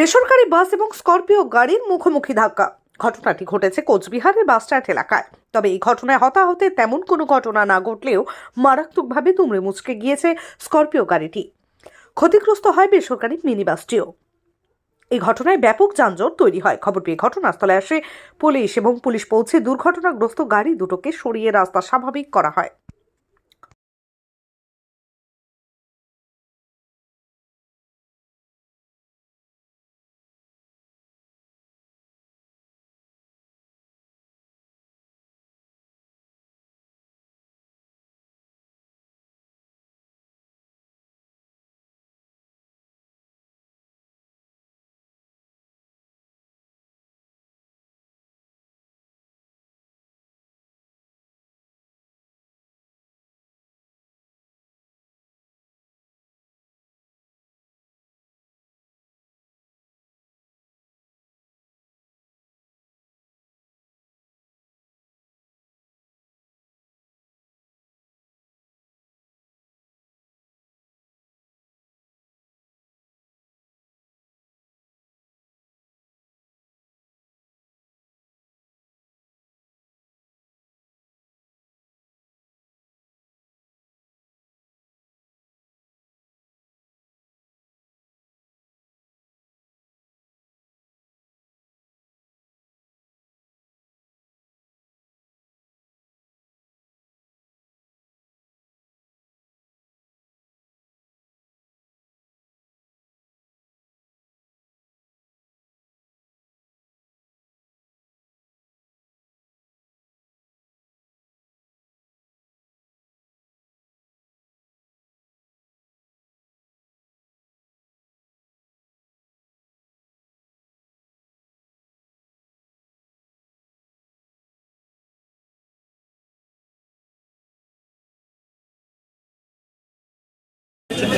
বেসরকারি বাস এবং স্করপিও গাড়ির মুখোমুখি ধাক্কা। ঘটনাটি ঘটেছে কোচবিহারের বাসস্ট্যান্ড এলাকায়। তবে এই ঘটনায় হতাহতে তেমন কোনো ঘটনা না ঘটলেও মারাত্মকভাবে দুমড়ে মুচকে গিয়েছে স্করপিও গাড়িটি। ক্ষতিগ্রস্ত হয় বেসরকারি মিনি বাসটিও এই ঘটনায় ব্যাপক যানজট তৈরি হয়। খবর পেয়ে ঘটনাস্থলে আসে পুলিশ এবং পুলিশ পৌঁছে দুর্ঘটনাগ্রস্ত গাড়ি দুটোকে সরিয়ে রাস্তা স্বাভাবিক করা হয়।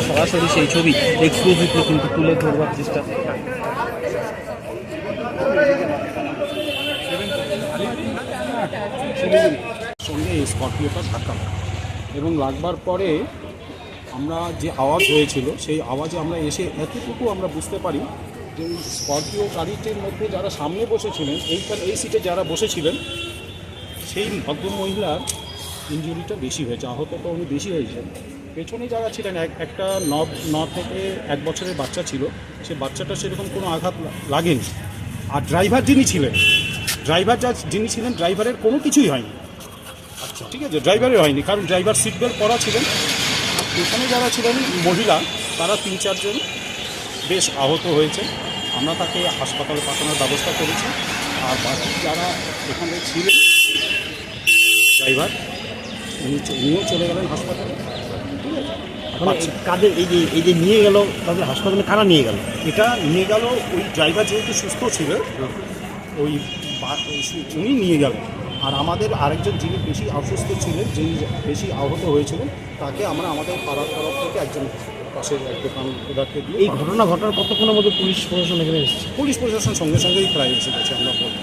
সরাসরি সেই ছবি এক্সক্লুসিভলি কিন্তু তুলে ধরবার চেষ্টা সঙ্গে এই স্করপিওটা ধাক্কা এবং লাগবার পরে আমরা যে আওয়াজ হয়েছিল, সেই আওয়াজে আমরা এসে এতটুকু আমরা বুঝতে পারি যে স্করপিও গাড়িটির মধ্যে যারা সামনে বসেছিলেন, এইখানে, এই সিটে যারা বসেছিলেন, সেই ভদ্র মহিলার ইঞ্জুরিটা বেশি হয়েছে আহতটা উনি বেশি হয়েছে পেছনে যারা ছিলেন এক একটা ন ন থেকে এক বছরের বাচ্চা ছিল সে বাচ্চাটা সেরকম কোনো আঘাত লাগেনি। আর ড্রাইভার যিনি ছিলেন ড্রাইভার যা যিনি ছিলেন ড্রাইভারের কোনো কিছুই হয়নি। আচ্ছা। ঠিক আছে ড্রাইভারের হয়নি কারণ ড্রাইভার সিট বেল্ট পরা ছিলেন। আর পেছনে যারা ছিলেন মহিলা তারা তিন চারজন বেশ আহত হয়েছে। আমরা তাকে হাসপাতালে পাঠানোর ব্যবস্থা করেছি। আর বাকি যারা এখানে ছিলেন ড্রাইভার উনি উনিও চলে গেলেন হাসপাতালে ঠিক আছে মানে আচ্ছা। কাদের এই যে এই যে নিয়ে গেল তাদের হাসপাতালে কারা নিয়ে গেল? এটা নিয়ে গেল ওই ড্রাইভার যেহেতু সুস্থ ছিল ওই উনি নিয়ে গেলেন আর আমাদের আরেকজন যিনি বেশি অসুস্থ ছিলেন যিনি বেশি আহত হয়েছিলেন তাকে আমরা আমাদের পাড়ার তরফ থেকে একজন পাশের এক দোকান ওদেরকে দিয়ে এই ঘটনা ঘটার কতক্ষণের মধ্যে পুলিশ প্রশাসন এখানে এসেছে? পুলিশ প্রশাসন সঙ্গে সঙ্গেই প্রায় এসে গেছে আমরা বলব।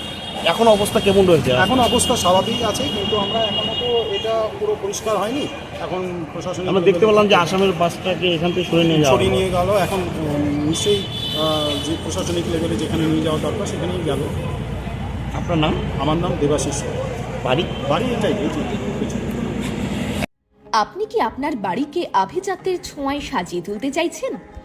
এখন অবস্থা কেমন রয়েছে? এখন অবস্থা স্বাভাবিক আছে কিন্তু আমরা এখনও তো এটা পুরো পরিষ্কার হয়নি। এখন প্রশাসন আমরা দেখতে পেলাম যে আসামের বাসটাকে এখান থেকে সরিয়ে নিয়ে যাওয়া সরিয়ে নিয়ে গেল এখন নিশ্চয়ই যে প্রশাসনিক লেভেলে যেখানে নিয়ে যাওয়া দরকার সেখানেই গেল। আপনার নাম? আমার নাম দেবাশিস। বাড়ি? বাড়ি এটাই। আপনি কি আপনার বাড়িকে আভিজাত্যের ছোঁয়ায় সাজিয়ে তুলতে চাইছেন?